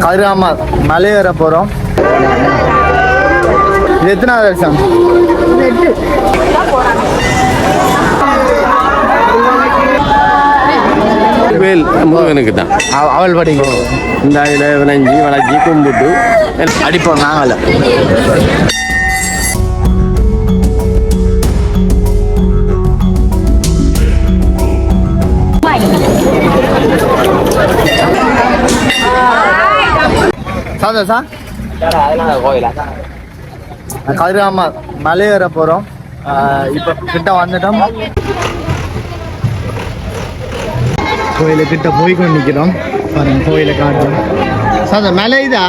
கதிராம மலை ஏற போகிறோம் இது எத்தனாவது வருஷம் வேல் முருகனுக்கு தான் அவ- அவள் படிக்கும் இந்த இதில் விளைஞ்சி வளைச்சி கும்பிட்டு அடிப்போம் நாங்கள. சந்தோஷா கதிராம மலை ஏற போகிறோம் இப்போ கிட்ட வந்துட்டோம். கோயிலு கிட்ட போய் கொண்டு நிற்கிறோம் பாருங்க கோயிலை காட்டுறோம். சார் மேலே இதா?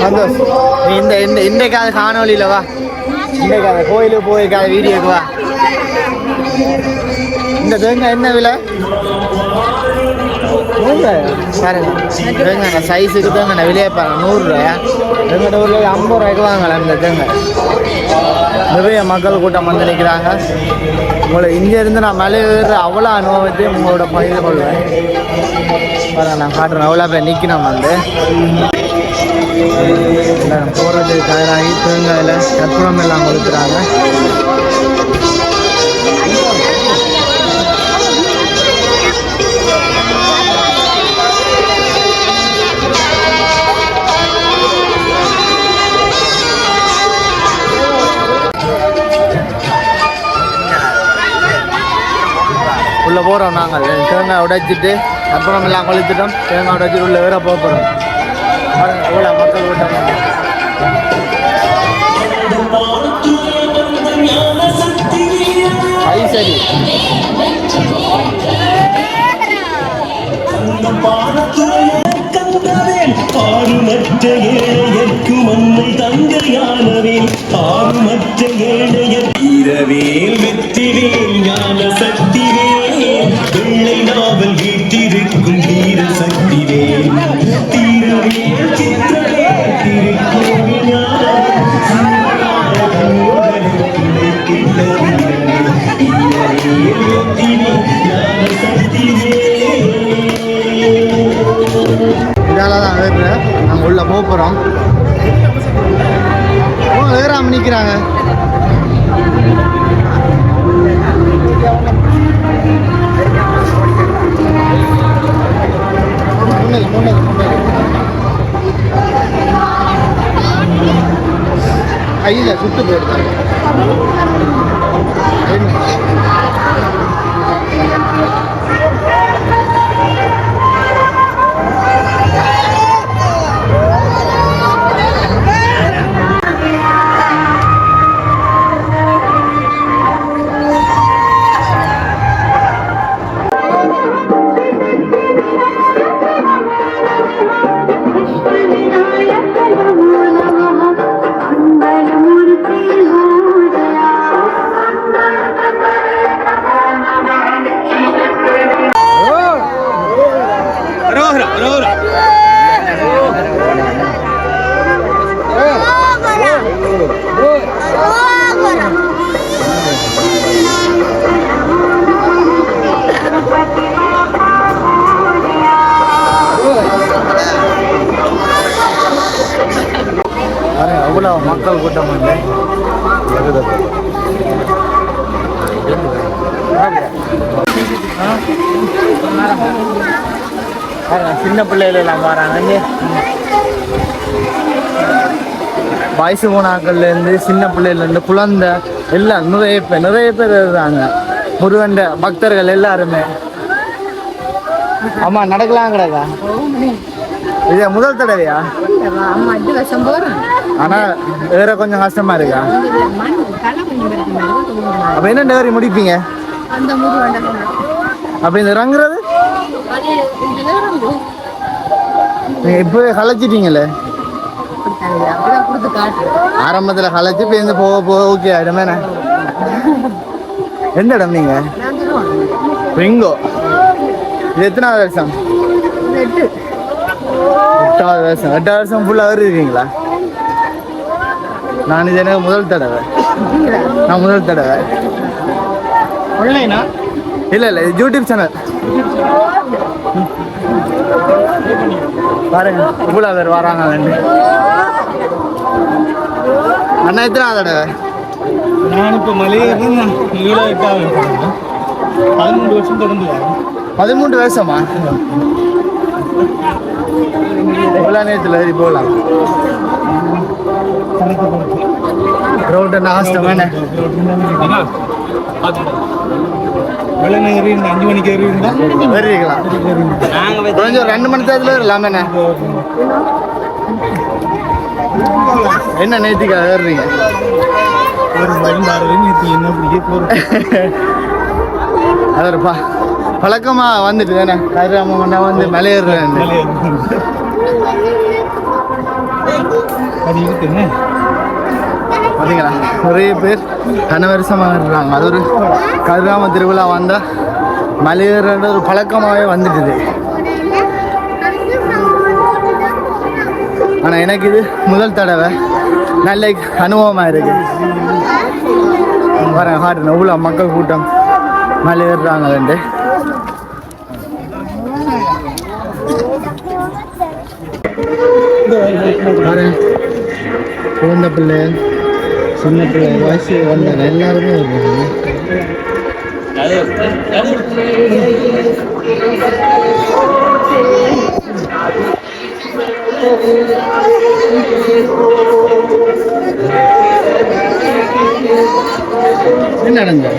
சந்தோஷ் நீ இந்த இந்த இன்றைக்காத காணொலியில் வா. இன்றைக்காத கோயிலுக்கு போயிருக்காத வீடியோக்கு வா. இந்த தேங்காய் என்ன விலை? நூறுரூவா பாருங்க தேங்காய் சைஸுக்கு தேங்காய் விலையை பாருங்க நூறுரூவாயா எங்கள்கிட்ட ஊரில் ஐம்பது ரூபாய்க்கு வாங்கலாம் இந்த தேங்காய். நிறைய மக்கள் கூட்டம் வந்து நிற்கிறாங்க. உங்களை இங்கேருந்து நான் மேலே ஏறுற அவ்வளோ அனுபவத்தை உங்களோட பகிர்ந்து கொள்வேன். பாருங்க நான் காட்டுறேன். அவ்வளோ பேர் நிற்கணும் வந்து. போகிறது தயாராகி தேங்காயில் கற்பூரம் எல்லாம் கொடுக்குறாங்க போகிறோம் நாங்கள். தேங்காய் உடைச்சிட்டு அப்புறம் எல்லாம் கொளுத்துட்டோம். தேங்காய் உடைச்சிட்டு உள்ளே வேற போக போகிறோம் பாருங்க எவ்வளோ மக்கள் கூட்டம் ஐ சரி. ஆறுமற்ற ஏழையர்க்கும் அன்னை தந்தையானவேன் ஆறுமற்ற ஏழையர் இரவேல் வெற்றிவேல் ஞான சக்திவேல் வெள்ளை நாவல் வீட்டிருக்கும் வீர சக்திவேல் தீரவேல் நாங்கள் உள்ளே போக போகிறோம் ஓ நிற்கிறாங்க கையில் சுட்டு போயிருக்காங்க இவ்வளோ மக்கள் கூட்டம் வந்து சின்ன பிள்ளைகளெல்லாம் வராங்க. வயசு போனாக்கள்லேருந்து சின்ன பிள்ளையிலேருந்து குழந்தை எல்லாம் நிறைய பேர் நிறைய பேர் இருக்காங்க. முருகண்ட பக்தர்கள் எல்லாருமே. ஆமா நடக்கலாம் கிடக்கா இது முதல் தடவையா? அம்மா அஞ்சு வருஷம் போறேன் ஆனா வேற கொஞ்சம் கஷ்டமா இருக்கா? அப்ப என்ன டேரி முடிப்பீங்க? அப்ப இந்த இறங்குறது? இந்த நேரம் நீங்க இப்பவே கலைச்சிட்டீங்களே ஆரம்பத்துல கலைச்சு இப்ப இந்த போக போக ஓகே ஆயிடுமே எந்த இடம் நீங்க? நான் சொல்லுவேன் ரிங்கோ. இது எத்தனாவது வருஷம்? எட்டு. எட்டாவது வருஷம். எட்டாவது வருஷம் ஃபுல்லாக வருவீங்களா நான் இது எனக்கு முதல் தடவை. நான் முதல் தடவை. ஆன்லைனா இல்லை இல்லை இது யூடியூப் சேனல் பாருங்க இவ்வளோ பேர் வராங்க அண்ணா எத்தனாவது தடவை? நான் இப்போ மலையேறி எட்டாவது பதிமூணு வருஷம் தொடர்ந்து பதிமூன்று வருஷமா? எவ்வளோ நேரத்தில் போகலாம்? ரோட்டு நாஸ்டம் என்ன வெள்ளனை ஏறி இருந்தா அஞ்சு மணிக்கு ஏறி இருந்தா வருவீங்களா? கொஞ்சம் ஒரு ரெண்டு மணி நேரத்தில் வரலாம் என்ன நேத்திக்கா ஏறுறீங்க ஒரு பதினாறு நேற்று என்ன பிடிக்க போகிறோம் அது ஒரு பா பழக்கமாக வந்துட்டு தானே கதிராம வந்து மலையேறுறேன் இருக்குன்னு பார்த்தீங்களா நிறைய பேர் கனவரிசமாக இருக்கிறாங்க அது ஒரு கருகாம திருவிழா வந்தால் மலையேறன்ற ஒரு பழக்கமாகவே வந்துட்டுது ஆனால் எனக்கு இது முதல் தடவை. நல்ல அனுபவமாக இருக்குது வரேன் காட்டுறேன் எவ்வளோ மக்கள் கூட்டம் மலையேறுறாங்க ரெண்டு வரேன் பிள்ளை. சின்ன பிள்ளை வயசு வந்தாங்க எல்லாருமே வருவாங்க. என்ன நடந்தது?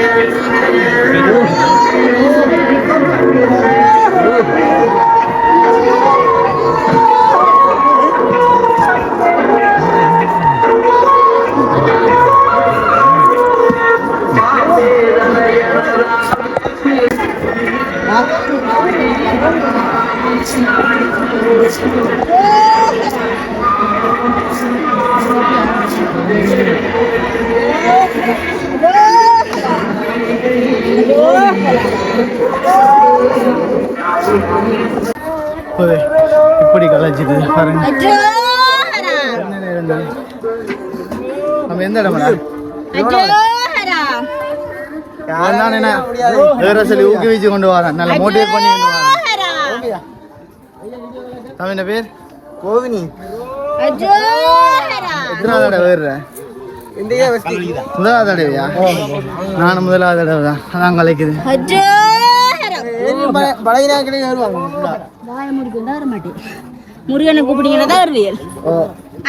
아. இப்படி கலைச்சிது பாருங்க? நம்ம எந்த இடம்டா? நான் என்ன? வேற சொல்லி ஊக்குவிச்சு கொண்டு வரேன் நல்லா மோட்டிவேட் பண்ணி கொண்டு வரேன் அவன் என்ன பேர்? கோவினி. எத்தனாவது தடவை வேறுற? முதலாவது தடவையா? நானும் முதலாவது தடவை தான். அதான் கலைக்குது. முருகனை கூப்பிட்டீங்கன்னா தான் வருவியல் ஓ.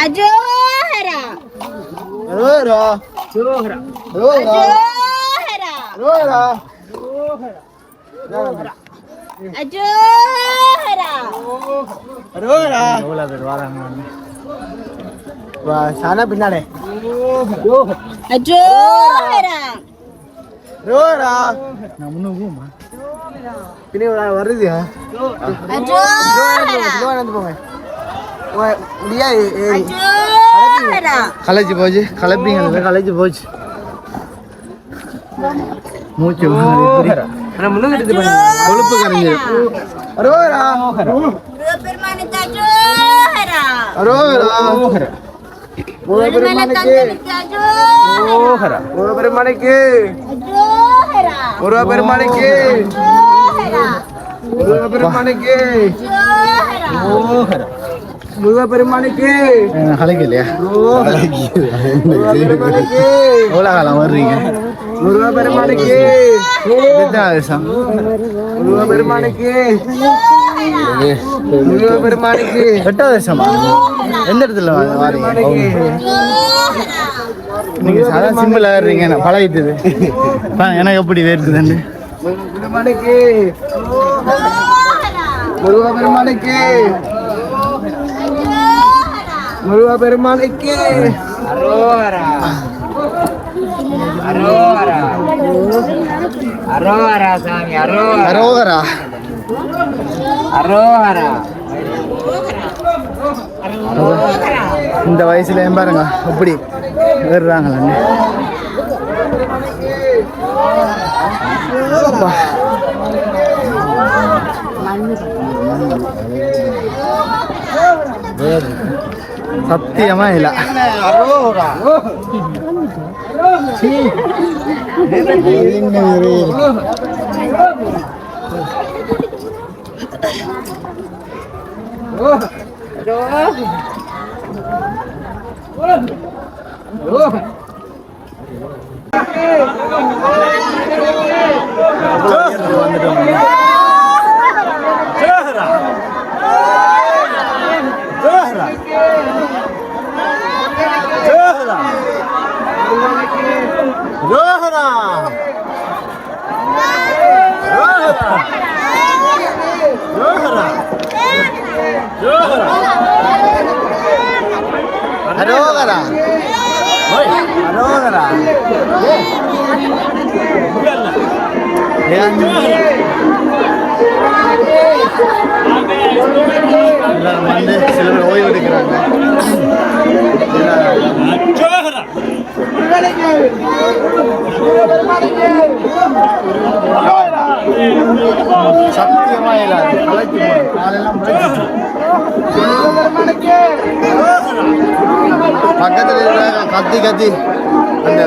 அஜோஹரா ரோரா அஜோஹரா வா சானா பின்னாலே அஜோஹரா ரோரா நான் முன்னும் போமா பின்னே வருது கலைச்சு போச்சு கலப்பிங்க கலைச்சு போச்சு மூச்சு. கொழுப்பு கரைஞ்சது அரோரா அரோரா முருகப்பெருமானுக்கு முருகப்பெருமானுக்கு முருகப்பெருமானுக்கு அஜோஹரா முருகப்பெருமானுக்கு கலைக்கலையா எவ்வளோ காலம் வர்றீங்க முருகப்பெருமானுக்கு முருகப்பெருமானுக்கு பெருமானுக்கு எட்டாவது வருஷமா எந்த இடத்துல நீங்க சாதா சிம்பிள் ஆடுறீங்க நான் பழகிட்டது. எனக்கு எப்படி வேர்க்குதுன்னு? பெருமானுக்கு முருகா பெருமானுக்கு முருகா பெருமானுக்கு அரோஹரா. இந்த வயசுல ஏன் பாருங்க எப்படி ஏறுறாங்களே. சத்தியமா இல்ல. Johanna! Johanna! அரோகரா ஏன் எல்லாரும் வந்து சில பேர் ஓய்வு எடுக்கிறாங்க சத்தியமா இல்லாது கலைக்கு காலெல்லாம் கத்தி கத்தி. அந்த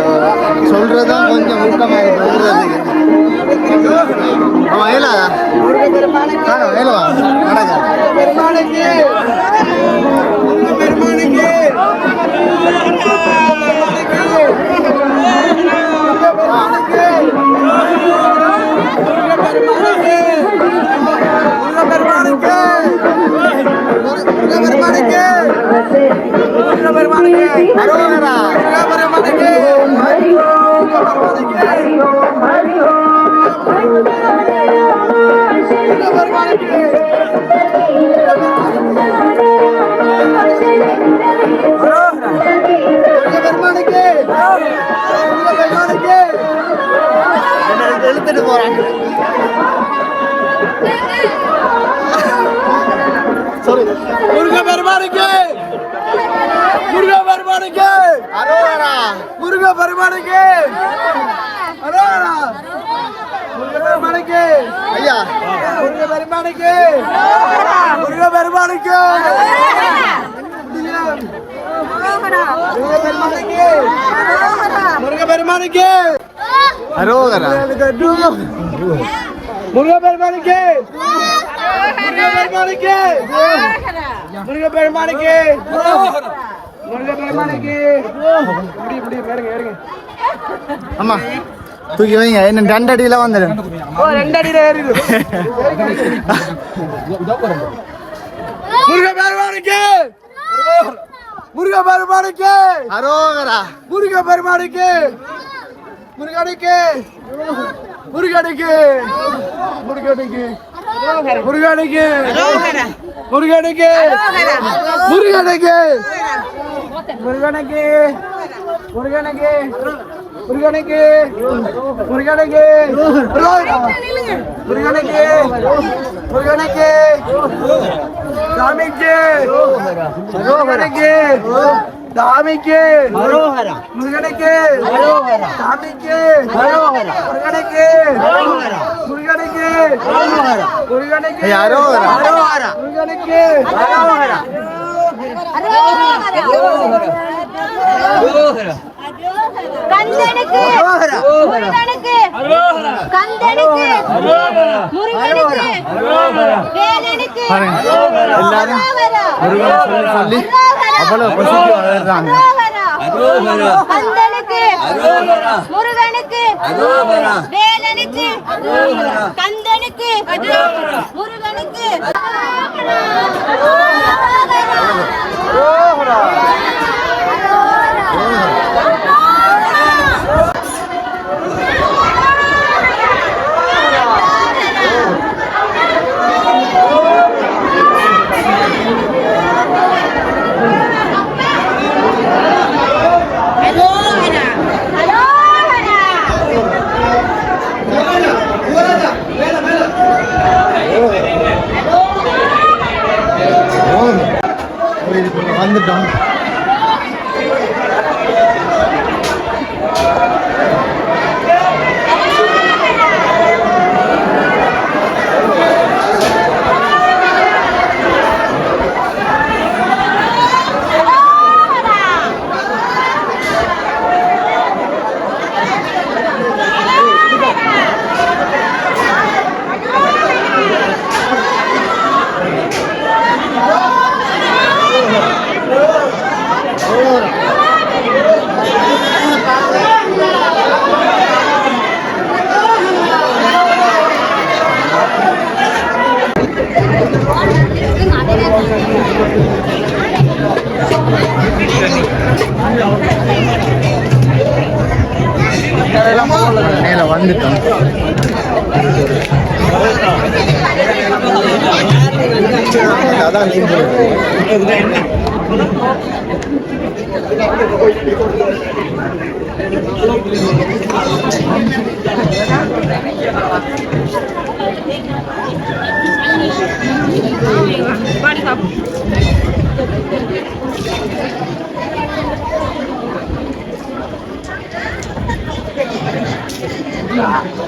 சொல்றதுதான் கொஞ்சம் ஊக்கமாயிருக்கு. இருக்கு அவன் ஏலாதா காணும் ஏலவா? எழுத்துட்டு போறாங்க. முருக பெருமானுக்கு! முருக பெருமானுக்கு! அரோகரா முருக பெருமானுக்கு! அரோஹரா முருக பெருமானுக்கு! ஐயா. முருக பெருமானுக்கு! முருக பெருமானுக்கு! முருக பெருமானுக்கு! முருக பெருமானுக்கு அரோகரா. முருகப்பெருமானுக்கு முருகப்பெருமானுக்கு முருகப்பெருமானுக்கு முருகப்பெருமானுக்கு இப்படி இப்படி பாருங்க பாருங்க. ஆமா தூக்கி வைங்க. என்ன ரெண்டு அடியில வந்துடும் ரெண்டு அடியில ஏறிடு முருகப்பெருமானுக்கு முருகப்பெருமானுக்கு அரோகரா. முருகப்பெருமானுக்கு முருகனுக்கு முருகனுக்கு முருகனுக்கு முருகனுக்கு முருகனுக்கு முருகனுக்கு முருகனுக்கு முருகனுக்கு முருகனுக்கு முருகனுக்கு முருகனுக்கு முருகனுக்கு சாமிக்கு முருகனுக்கு സ്വാമിക്ക്. മനോഹര. മുരുകനക്ക്. മനോഹര. സ്വാമിക്ക്. മനോഹര. മുരുകനക്ക്. മനോഹര. മുരുകനക്ക്. മനോഹര. മുരുകനക്ക്. മനോഹര മനോഹര. മുരുകനക്ക്. മനോഹര. മനോഹര മനോഹര கந்தனுக்கு முருகனுக்கு கந்தனுக்கு முருகனுக்கு வேலனுக்கு எல்லாரும். முருகன் சொல்லி சொல்லி அவ்வளவு வளர்றாங்க. கந்தனுக்கு முருகனுக்கு வேலனுக்கு கந்தனுக்கு முருகனுக்கு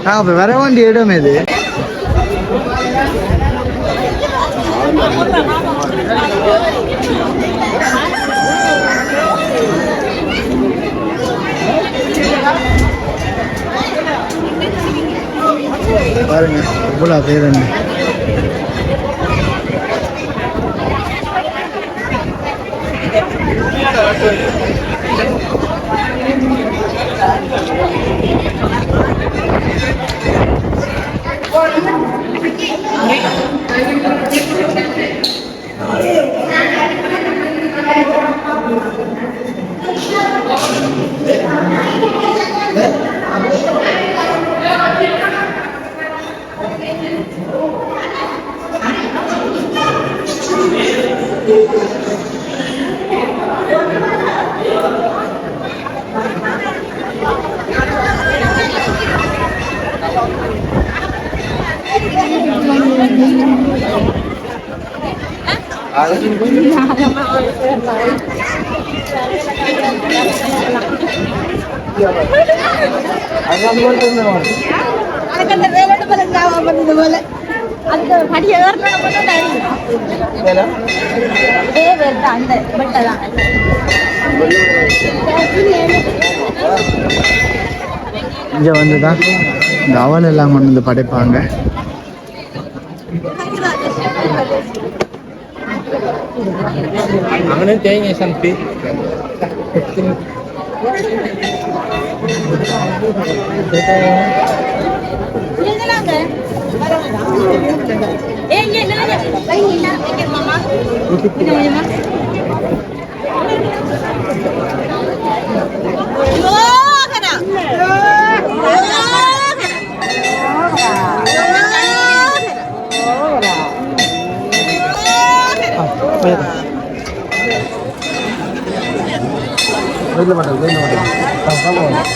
ஆ அப்போ வர வேண்டிய இடம் இது பாருங்க இவ்வளோ பேர் என்ன? Gracias. அதுக்கு அந்த வேலோட போல ஞாபகம் வந்தது போல அந்த படிய ஏறணும் மட்டும் ஏ வேட்டா அந்த பெட்டை தான் இங்கே வந்து தான் இந்த அவல் எல்லாம் கொண்டு வந்து படைப்பாங்க അങ്ങനെ തേങ്ങ സംതി Sino na lang eh? Parang na. Eh, hindi na lang. Ay, hindi na. Ay, mama. Hindi mo naman. Oh, kana. Oh, kana. Oh, kana. Oh, kana. வெயில மாட்டேன் வெயில மாட்டேன்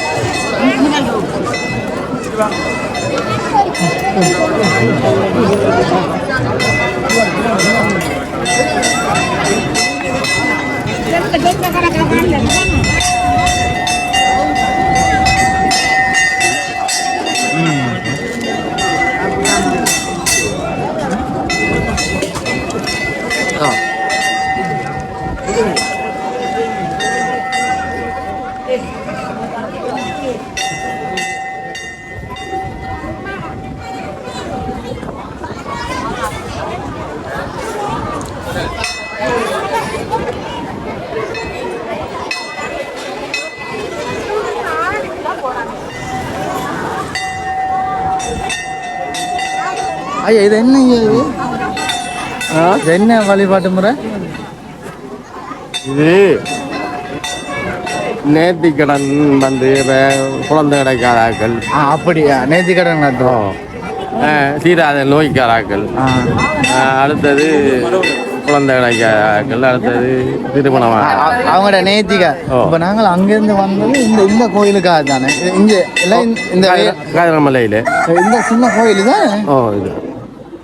இது என்ன ஐயா இது? இது என்ன வழிபாட்டு முறை? இது நேர்த்திக்கடன் வந்து வே- குழந்தை கிடைக்காதாக்கள் ஆ அப்படியா? நேத்தி கடன் அஹ், தீராத நோய்க்காராக்கள். அடுத்தது குழந்தை கிடைக்காதாக்கள் அடுத்தது திருமணம். அவங்களோட நேத்திக ஓ. இப்போ நாங்கள் அங்கேருந்து வந்தது இந்த இந்த கோயிலுக்காக தானே இங்க எல்லாம் இந்த- காதமலையில் இந்த சின்ன கோயில் தான் ஓ இது.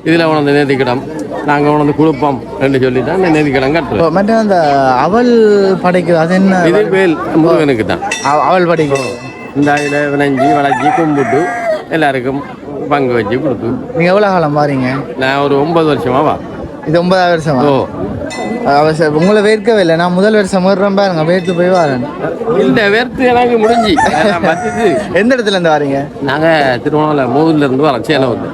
இதில் உணர்ந்து நேர்த்திக்கடம் நாங்கள் உணர்ந்து குழுப்பம் ரெண்டு சொல்லி தான் நேர்த்திக்கடம் கட்டுறோம் மற்ற அந்த அவல் படைக்கிறது அது என்ன இது வேல் முருகனுக்கு தான். அவ- அவல் படைக்கிறது இந்த இதில் விளைஞ்சி வளைச்சி கும்பிட்டு எல்லாருக்கும் பங்கு வச்சு கொடுத்து. நீங்க எவ்வளவு காலம் பாருங்க நான் ஒரு ஒன்பது வருஷமா வா. இது ஒன்பதாவது வருஷமா? ஓ. அவசர உங்களை வேர்க்கவே இல்லை. நான் முதல் வருஷம் ஏறுறேன் பாருங்க வேர்த்து போய் வரேன். இந்த வேர்த்து எனக்கு முடிஞ்சு. எந்த இடத்துல இருந்து வரீங்க? நாங்கள் திருவண்ணாமலை மூதுல இருந்து வரோம் சேலம் வந்து.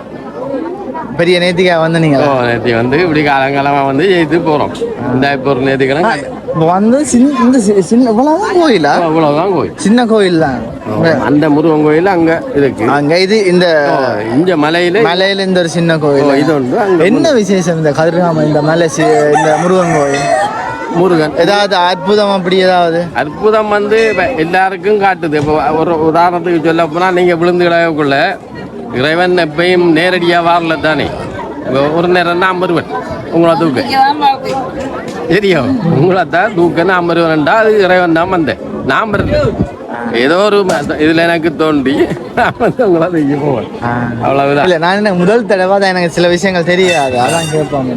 பெரிய நேத்திக்கா வந்து நீங்க நேற்று வந்து இப்படி காலங்காலமாக வந்து ஜெயித்து போகிறோம் இந்த இப்போ ஒரு நேற்றுக்கிழமை இப்போ வந்து சின்ன இந்த சின்ன இவ்வளவுதான் கோயிலா? அவ்வளோதான் கோயில். சின்ன கோயில் தான் அந்த முருகன் கோயில் அங்கே இருக்கு. அங்க இது இந்த இந்த மலையில மலையில இந்த ஒரு சின்ன கோயில். இது உண்டு என்ன விசேஷம் இந்த கதிர்காம இந்த மலை இந்த முருகன் கோயில்? முருகன். ஏதாவது அற்புதம் அப்படி ஏதாவது? அற்புதம் வந்து எல்லாருக்கும் காட்டுது. இப்போ ஒரு உதாரணத்துக்கு சொல்ல போனால் நீங்கள் விழுந்து கிடக்கக்குள்ள இறைவன் எப்பயும் நேரடியாக வரல தானே? ஒரு நேரம் நான் வருவேன் உங்களை தூக்க. தெரியும் உங்களை தான் தூக்க நான் வருவேன்டா அது இறைவன் தான் வந்தேன். நான் வரல ஏதோ ஒரு இதுல எனக்கு நான் வந்து உங்களை தூக்கி போவேன். அவ்வளவுதான். இல்ல நான் என்ன முதல் தடவை தான் எனக்கு சில விஷயங்கள் தெரியாது. அதான் கேட்பாங்க.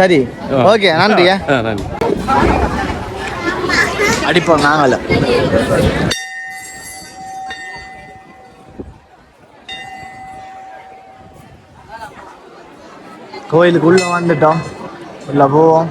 சரி. ஓகே நன்றியா நன்றி. அடிப்போம் நாங்கள கோயிலுக்குள்ள வந்துட்டோம் உள்ள போவோம்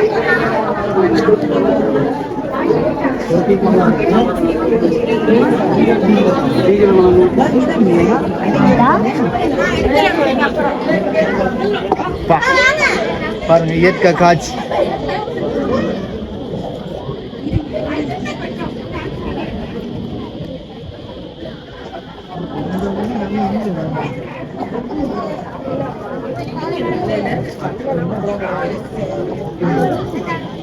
பாருங்க இயற்கை காட்சி Thank you.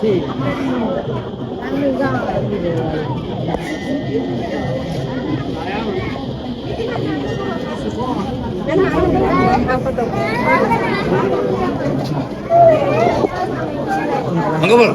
sí. Enggak boleh.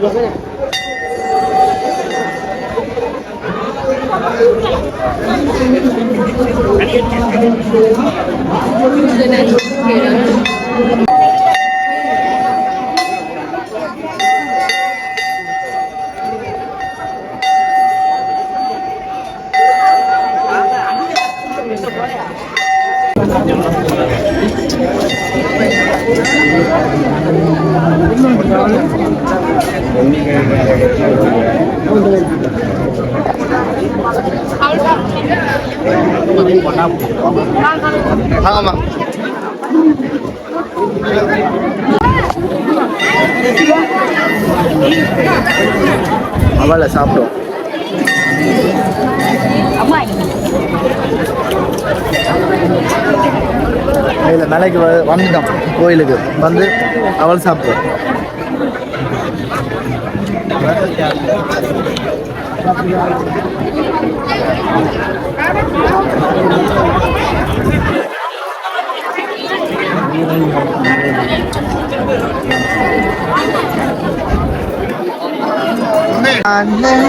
được đấy này. ஆமா. அவளை சாப்பிடும். இதில் மேலைக்கு வந்துட்டோம் கோயிலுக்கு. வந்து அவள் Amen.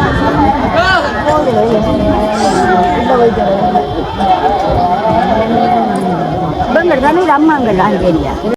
இவங்க தானே அம்மாங்க நான் தெரியா